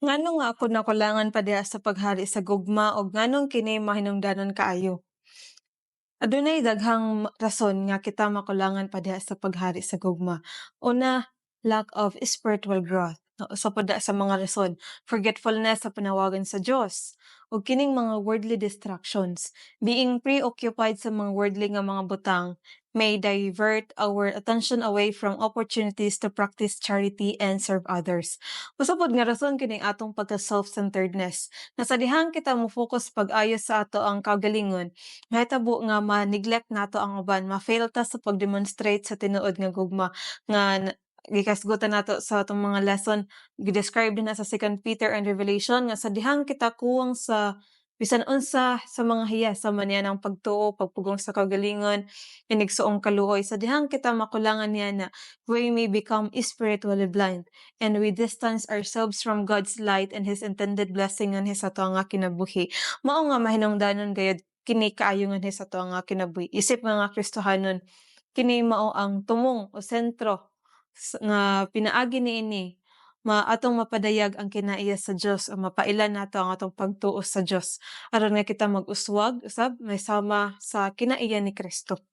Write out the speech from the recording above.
Ngano nga ako nakulangan pa diha sa paghari sa gugma ug nganong kini mahinungdanon kaayo? Adunay daghang rason nga kita makulangan pa diha sa paghari sa gugma. Una, lack of spiritual growth. No, usa pod na sa mga rason, forgetfulness sa panawagan sa Dios ug kining mga worldly distractions. Being preoccupied sa mga worldly nga mga butang may divert our attention away from opportunities to practice charity and serve others. Usa pod nga rason kining atong pagka self-centeredness. Na sa dihang kita mo focus pag-ayo sa ato ang kaugalingon, mahitabo nga ma-neglect nato ang uban, ma-fail ta sa pag-demonstrate sa tinuod nga gugma nga gikasgutan nato sa atong mga lesson gi-describe din na sa Second Peter and Revelation nga sa dihang kita kuwang sa bisan unsa sa mga hiyasan man yan ang pagtuo, pagpugong sa kaugalingon, hinigsuong kaluoy. Sa dihang kita makulangan niya na we may become spiritually blind and we distance ourselves from God's light and His intended blessing nganhi sa ato nga kinabuhi. Mao nga mahinungdanon gayud kini kaayo nganhi sa ato nga kinabuhi. Isip nga Kristohanon, kini mao ang tumong o sentro nga pinaagi niini ma atong mapadayag ang kinaiya sa Dios o mapailan nato ang atong pagtuo sa Dios aron nga kita mag-uswag usab may sama sa kinaiya ni Kristo.